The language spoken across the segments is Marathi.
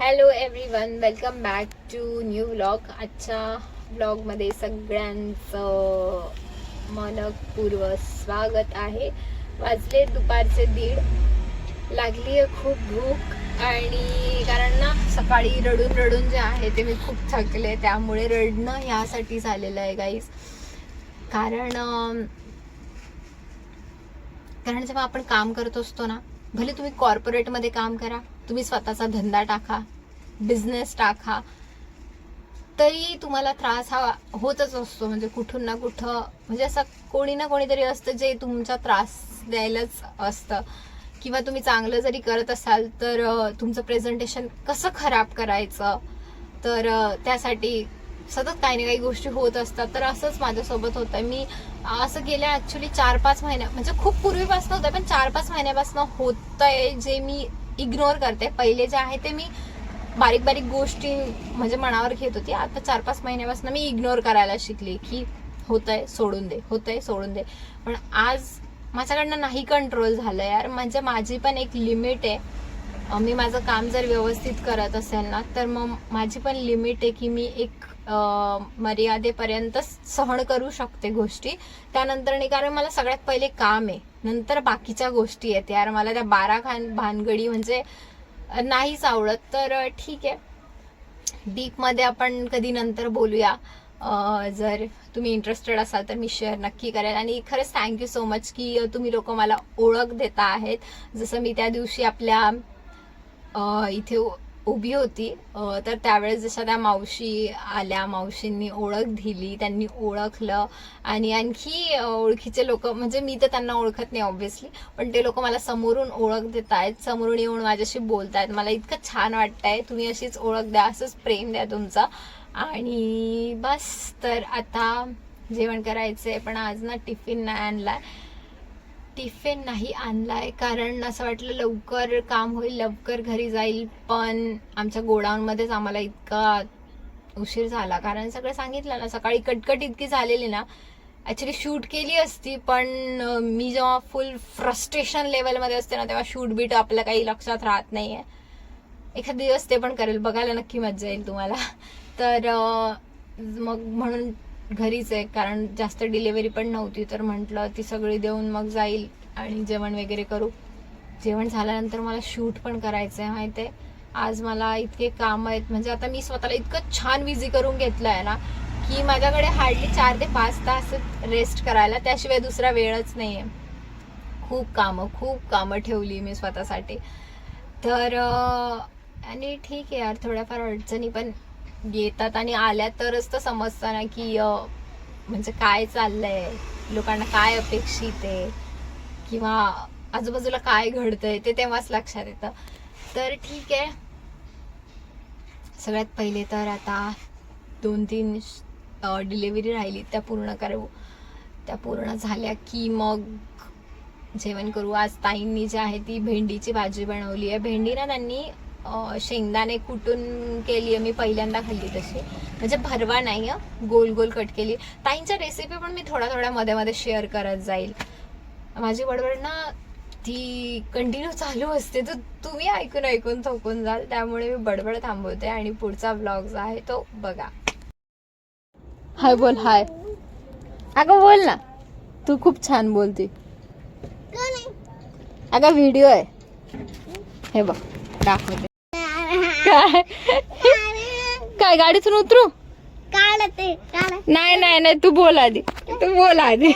Hello everyone welcome back to new vlog आजच्या ब्लॉगमध्ये सगळ्यांचं मनपूर्व स्वागत आहे. वाजले दुपारचे दीड. लागली आहे खूप भूक आणि कारण ना सकाळी रडून रडून जे आहे ते मी खूप थकले त्यामुळे रडणं ह्यासाठी झालेलं आहे गाईज कारण कारण जेव्हा आपण काम करत असतो ना भले तुम्ही कॉर्पोरेटमध्ये काम करा तुम्ही स्वतःचा धंदा टाका बिझनेस टाका. तरी तुम्हाला त्रास हा होतच असतो. म्हणजे कुठून ना कुठं म्हणजे असं कोणी ना कोणीतरी असतं जे तुमचा त्रास द्यायलाच असतं. किंवा तुम्ही चांगलं जरी करत असाल तर तुमचं प्रेझेंटेशन कसं खराब करायचं? तर त्यासाठी सतत काही ना काही गोष्टी होत असतात. तर असंच माझ्यासोबत होतं. मी असं गेल्या ऍक्च्युली चार पाच महिन्या म्हणजे खूप पूर्वीपासून होतं पण चार पाच महिन्यापासून आहे जे मी इग्नोर करते. पहिले जे आहे ते मी बारीक बारीक गोष्टी म्हणजे मनावर घेत होती. आता चार पाच महिन्यापासून मी इग्नोर करायला शिकली की होतंय सोडून दे होतंय सोडून दे. पण आज माझ्याकडनं नाही कंट्रोल झालं यार. म्हणजे माझी पण एक लिमिट आहे. मी माझं काम जर व्यवस्थित करत असेल ना तर मग माझी पण लिमिट आहे की मी एक मर्यादेपर्यंत सहन करू शकते गोष्टी. त्यानंतर नाही कारण मला सगळ्यात पहिले काम आहे. नंतर बाकीच्या गोष्टी आहेत. यार मला त्या बारा खान भानगडी म्हणजे नाहीच आवडत. तर ठीक आहे. डीपमध्ये आपण कधी नंतर बोलूया. जर तुम्ही इंटरेस्टेड असाल तर मी शेअर नक्की करेल आणि खरंच थँक्यू सो मच की तुम्ही लोक मला ओळख देता आहेत. जसं मी त्या दिवशी आपल्या इथे उभी होती. तर त्यावेळेस जशा त्या मावशी आल्या मावशींनी ओळख दिली त्यांनी ओळखलं आणि आणखी ओळखीचे लोक म्हणजे मी तर त्यांना ओळखत नाही ऑब्व्हियसली पण ते लोक मला समोरून ओळख देत आहेत समोरून येऊन माझ्याशी बोलत आहेत मला इतकं छान वाटतंय. तुम्ही अशीच ओळख द्या असंच प्रेम द्या तुमचं. आणि बस तर आता जेवण करायचंय पण आज ना टिफिन नाही आणलाय. टिफिन नाही आणलाय. कारण असं वाटलं लवकर काम होईल लवकर घरी जाईल पण आमच्या गोडाऊनमध्येच आम्हाला इतका उशीर झाला. कारण सगळं सांगितलं ना सकाळी कटकट इतकी झालेली ना. ऍक्च्युली शूट केली असती पण मी जेव्हा फुल फ्रस्ट्रेशन लेवलमध्ये असते ना तेव्हा शूट बीट आपल्या काही लक्षात राहत नाही आहे एखाद दिवस ते पण करेल. बघायला नक्की मजा येईल तुम्हाला. तर मग म्हणून घरीच आहे कारण जास्त डिलेवरी पण नव्हती तर म्हटलं ती सगळी देऊन मग जाईल आणि जेवण वगैरे करू. जेवण झाल्यानंतर मला शूट पण करायचं आहे माहिती आहे आज मला इतके काम आहेत म्हणजे आता मी स्वतःला इतकं छान बिझी करून घेतलं आहे ना की माझ्याकडे हार्डली चार ते पाच तास रेस्ट करायला त्याशिवाय दुसरा वेळच नाही आहे खूप कामं खूप कामं ठेवली मी स्वतःसाठी. तर आणि ठीक आहे यार थोड्याफार अडचणी पण येतात आणि आल्या तरच तर समजतं ना की म्हणजे काय चाललंय लोकांना काय अपेक्षित आहे किंवा आजूबाजूला काय घडतंय ते तेव्हाच लक्षात येतं. तर ठीक आहे. सगळ्यात पहिले तर आता दोन तीन डिलेवरी राहिली त्या पूर्ण करू त्या पूर्ण झाल्या की मग जेवण करू. आज ताईंनी जी आहे ती भेंडीची भाजी बनवली आहे. भेंडी ना त्यांनी शेंगदाणे कुटून केली आहे मी पहिल्यांदा खाल्ली तशी. म्हणजे भरवा नाही गोल गोल कट केली. ताईंच्या रेसिपी पण मी थोड्या थोड्या मध्ये मध्ये शेअर करत जाईल. माझी बडबड ना ती कंटिन्यू चालू असते. तर तुम्ही ऐकून ऐकून थकून जाल. त्यामुळे मी बडबड थांबवते आणि पुढचा ब्लॉग जो आहे तो बघा. हाय बोल हाय. अगं बोल ना. तू खूप छान बोलते. अगं व्हिडिओ आहे. हे बघ दाखवते. काय? काय गाडीतून उतरू? नाही नाही नाही तू बोल आधी. तू बोल आधी.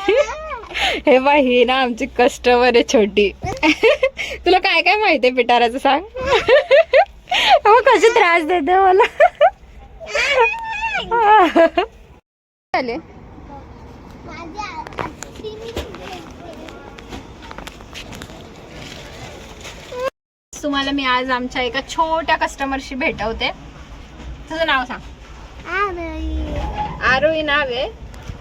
हे बा ही ना आमची कस्टमर आहे छोटी. तुला काय काय माहितीये पिटाराचं सांग? कशी त्रास देते मला. चालेल तुम्हाला मी आज आमच्या एका छोट्या कस्टमरशी भेटवते. तुझं नाव सांग. आरोही नाव आहे.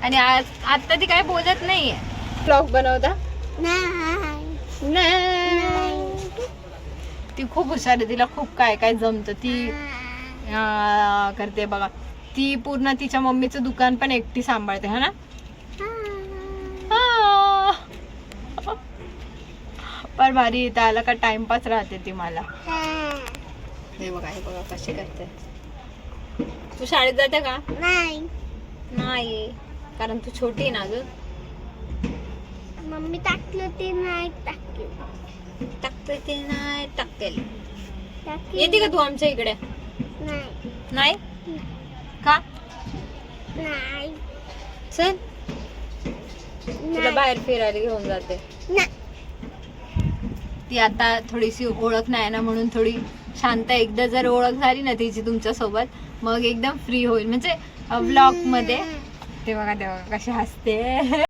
आणि आज आता ती काय बोलत नाहीये. ब्लॉग बनवता? नाही. ती खूप हुशार आहे. तिला खूप काय काय जमतं. ती करते बघा. ती पूर्ण तिच्या मम्मीचं दुकान पण एकटी सांभाळते हा ना हा. पर भारी इथं आलं का टाइमपास राहते ती मला. हे बघा हे बघा कसे करते. तू शाळेत जाते का? नाही. नाही. कारण तू छोटी आहे ना अजून मम्मी टाकलं ते नाही टाकलं. टाकते ते नाही टाकलं. येते का तू आमच्या इकडे? नाही. नाही? का? नाही. चल. तुला. बाहेर फिरायला घेऊन जाते. नाही. ती आता थोडीशी ओळख नाही ना म्हणून थोडी शांत. एकदा जर ओळख झाली ना तिची तुमच्यासोबत मग एकदम फ्री होईल. म्हणजे ब्लॉगमध्ये. ते बघा ते बघा कशी हसते.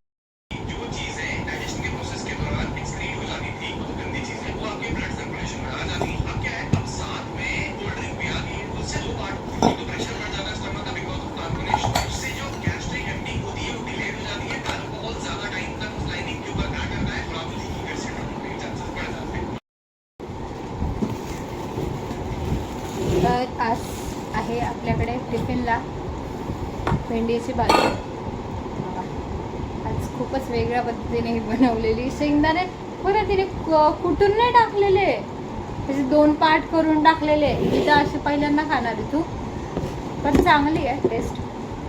भेंडीची भाजी. आज खूपच वेगळ्या पद्धतीने ही बनवलेली. शेंगदाणे बरं तिने कुठून नाही टाकलेले. त्याचे दोन पार्ट करून टाकलेले. इथं असे पहिल्यांदा खाणार आहे तू. पण चांगली आहे टेस्ट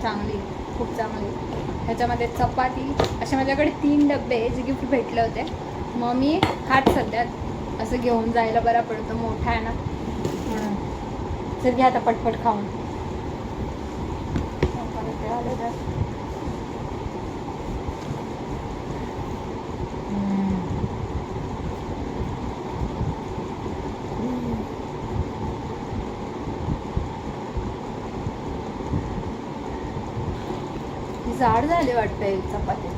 चांगली आहे खूप चांगली ह्याच्यामध्ये चपाती असे माझ्याकडे तीन डबे जे गिफ्ट भेटले होते. मग मी खात सध्या असं घेऊन जायला बरा पडतो. मोठा आहे ना. म्हणून. सर घ्या आता पटपट खाऊन. झाड जाड झाली वाटतं चपाती.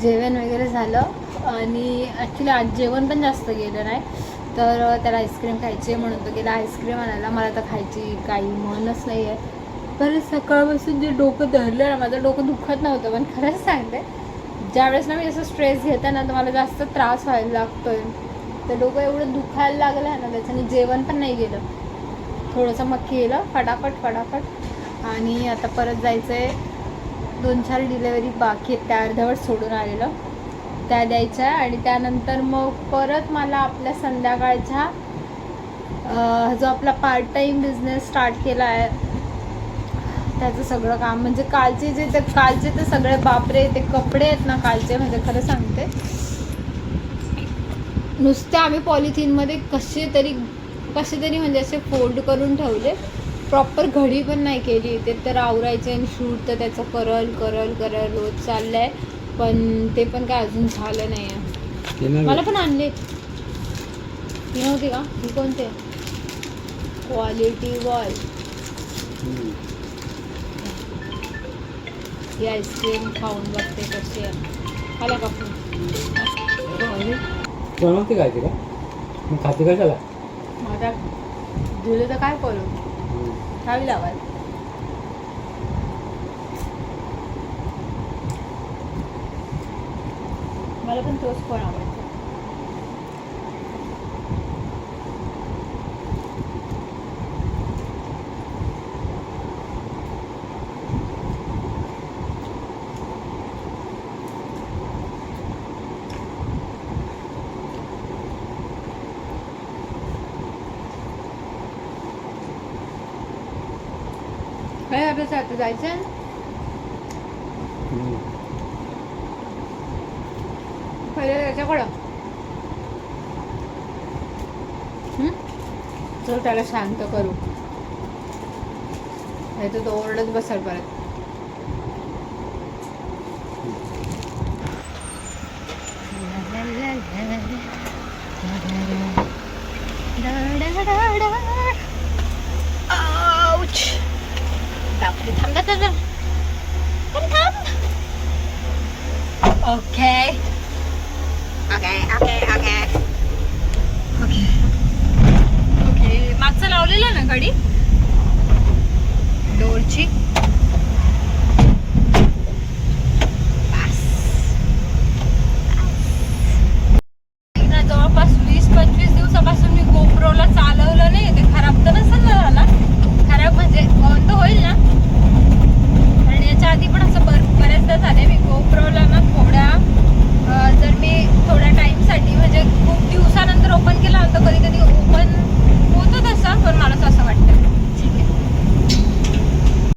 जेवण वगैरे झालं? आणि ॲक्च्युली आज जेवण पण जास्त गेलं नाही. तर त्याला आईस्क्रीम खायची आहे म्हणून तो गेला आईस्क्रीम आणायला. मला तर खायची काही मनच नाही आहे तर सकाळपासून जे डोकं धरलं ना माझं डोकं दुखत नव्हतं पण खरंच सांगते ज्यावेळेस ना मी असं स्ट्रेस घेते ना तर मला जास्त त्रास व्हायला लागतोय. तर डोकं एवढं दुखायला लागलं आहे ना त्याच्याने जेवण पण नाही गेलं थोडंसं मग केलं फटाफट फटाफट. आणि आता परत जायचं आहे दोन चार डिलेवरी बाकी आहेत त्या अर्धवट सोडून आलेलं. त्या द्यायच्या आणि त्यानंतर मग परत मला आपल्या संध्याकाळच्या जो आपला पार्ट टाईम बिझनेस स्टार्ट केला आहे त्याचं सगळं काम. म्हणजे कालचे जे ते कालचे ते सगळे बापरे ते कपडे आहेत ना कालचे म्हणजे खरं सांगते. नुसते आम्ही पॉलिथिनमध्ये कसे तरी कसे तरी म्हणजे असे फोल्ड करून ठेवले. प्रॉपर घडी पण नाही केली. ते तर आवरायचे आणि शूट तर त्याचं करल करल करल रोज आहे पण ते पण काय अजून झालं नाही आहे. मला पण आणले ती नव्हती का? ही कोणते? क्वालिटी वॉल ही आईस्क्रीम खाऊन बघते कशी आहे. आला का बनवते काय ते का मग खाते कशाला? माझा दिलं तर काय करू? खावी लावाल मला पण तोच फोन आवडतो काय अभ्यास आता जायचं त्याच्याकडं चल त्याला शांत करू. नाही तर तो ओरडत बसल परत. Okay okay. Okay. Okay. Okay मागचं लावलेलं ना गाडी? डोरची